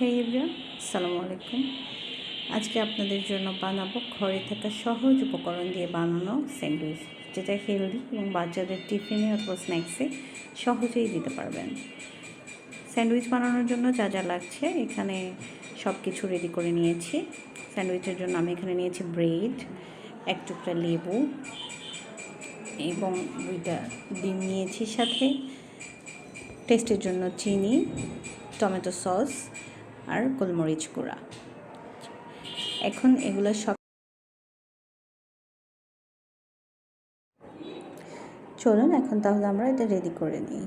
হে everyone আসসালামু আলাইকুম। আজকে আপনাদের জন্য বানাবো ঘরে থাকা সহজ উপকরণ দিয়ে বানানো স্যান্ডউইচ, যেটা হেলদি এবং বাচ্চাদের টিফিনে অথবা স্ন্যাক্সে সহজেই দিতে পারবেন। স্যান্ডউইচ বানানোর জন্য যা যা লাগছে, এখানে সব কিছু রেডি করে নিয়েছি। স্যান্ডউইচের জন্য আমি এখানে নিয়েছি ব্রেড, এক টুকরা লেবু এবং দুইটা ডিম নিয়েছি সাথে। টেস্টের জন্য চিনি, টমেটো সস আর গোলমরিচ গুঁড়া। এখন এগুলো সব চলুন, এখন তাহলে আমরা এটা রেডি করে নিই।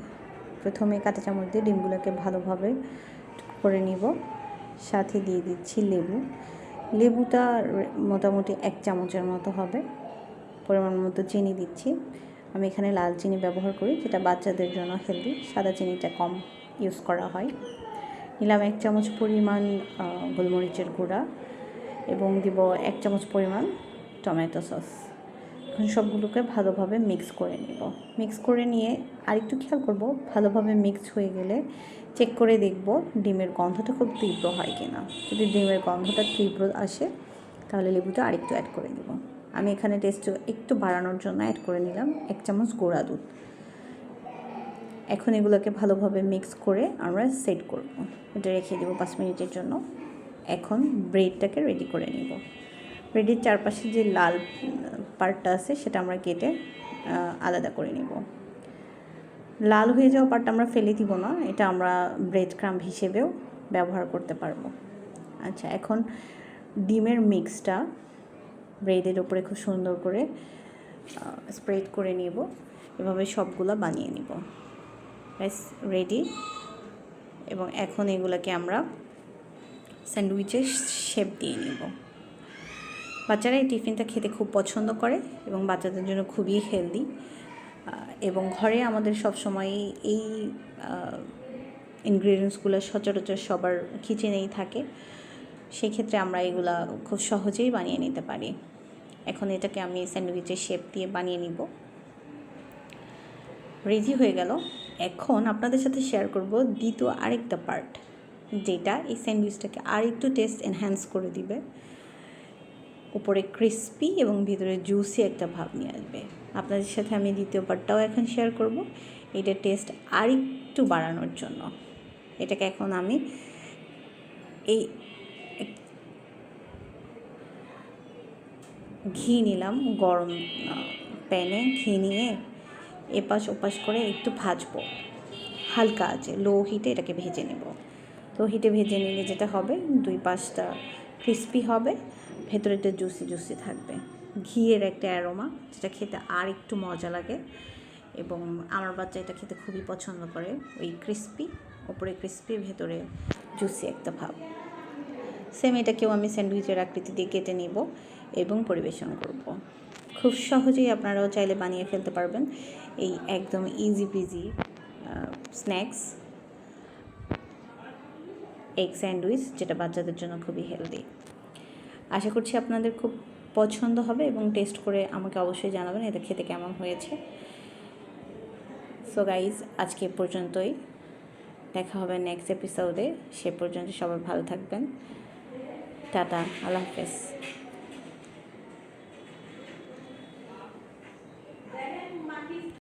প্রথমে কাঁচা চামচ দিয়ে ডিমগুলোকে ভালোভাবে করে নিব। সাথে দিয়ে দিচ্ছি লেবু। লেবুটা মোটামুটি এক চামচের মতো হবে। পরিমাণ মতো চিনি দিচ্ছি। আমি এখানে লাল চিনি ব্যবহার করি, যেটা বাচ্চাদের জন্য হেলদি সাদা চিনিটা কম ইউজ করা হয়। নিলাম এক চামচ পরিমাণ গোলমরিচের গুঁড়া এবং দিব এক চামচ পরিমাণ টমেটো সস। এখন সবগুলোকে ভালোভাবে মিক্স করে নিব। মিক্স করে নিয়ে আরেকটু খেয়াল করব, ভালোভাবে মিক্স হয়ে গেলে চেক করে দেখব ডিমের গন্ধটা খুব তীব্র হয় কি না যদি ডিমের গন্ধটা তীব্র আসে, তাহলে লেবুটা আরেকটু অ্যাড করে দেব। আমি এখানে টেস্ট একটু বাড়ানোর জন্য অ্যাড করে নিলাম এক চামচ গোড়া দুধ। এখন এগুলোকে ভালোভাবে মিক্স করে আমরা সেট করব। এটা রেখে দেবো পাঁচ মিনিটের জন্য। এখন ব্রেডটাকে রেডি করে নিব। ব্রেডের চারপাশে যে লাল পার্টটা আছে, সেটা আমরা কেটে আলাদা করে নিব। লাল হয়ে যাওয়া পার্টটা আমরা ফেলে দিব না। এটা আমরা ব্রেড ক্রাম্প হিসেবেও ব্যবহার করতে পারব। আচ্ছা এখন ডিমের মিক্সটা ব্রেডের ওপরে খুব সুন্দর করে স্প্রেড করে নিব। এভাবে সবগুলো বানিয়ে নিব। ব্যাস রেডি এবং এখন এগুলোকে আমরা স্যান্ডউইচের শেপ দিয়ে নিব। বাচ্চারা এই টিফিনটা খেতে খুব পছন্দ করে এবং বাচ্চাদের জন্য খুবই হেলদি এবং ঘরে আমাদের সবসময় এই ইনগ্রিডিয়েন্টসগুলো সচরাচর সবার কিচেনেই থাকে। সেই ক্ষেত্রে আমরা এগুলা খুব সহজেই বানিয়ে নিতে পারি। এখন এটাকে আমি স্যান্ডউইচের শেপ দিয়ে বানিয়ে নিব। রেডি হয়ে গেল। এখন আপনাদের সাথে শেয়ার করব দ্বিতীয় আরেকটা পার্ট যেটা এই স্যান্ডউইচটাকে আরেকটু টেস্ট এনহ্যান্স করে দিবে। উপরে ক্রিস্পি এবং ভিতরে জুসি একটা ভাব নিয়ে আসবে। আপনাদের সাথে আমি দ্বিতীয় পার্টটাও এখন শেয়ার করব। এটা টেস্ট আরেকটু বাড়ানোর জন্য। এটাকে এখন আমি এই ঘি নিলাম, গরম প্যানে ঘি নিয়ে এপাশ ওপাশ করে একটু ভাজবো। হালকা আছে লো হিটে এটাকে ভেজে নেব। লো হিটে ভেজে নিলে যেটা হবে, দুই পাশটা ক্রিস্পি হবে ভেতরেটা জুসি জুসি থাকবে। ঘিয়ের একটা অ্যারোমা যেটা খেতে আর একটু মজা লাগে। এবং আমার বাচ্চা এটা খেতে খুবই পছন্দ করে, ওই ক্রিস্পি ওপরে ক্রিস্পি ভেতরে জুসি একটা ভাব। সেম এটাকেও আমি স্যান্ডউইচের আকৃতি দিয়ে কেটে নিব এবং পরিবেশন করব। খুব সহজেই আপনারাও চাইলে বানিয়ে ফেলতে পারবেন। এই একদম easy peasy snacks egg sandwich যেটা বাচ্চাদের জন্য খুবই হেলদি আশা করছি আপনাদের খুব পছন্দ হবে এবং টেস্ট করে আমাকে অবশ্যই জানাবেন এটা খেতে কেমন হয়েছে। সো গাইজ আজকে পর্যন্তই। দেখা হবে নেক্সট এপিসোডে সে পর্যন্ত সবাই ভালো থাকবেন। টাটা, আল্লাহ হাফেজ।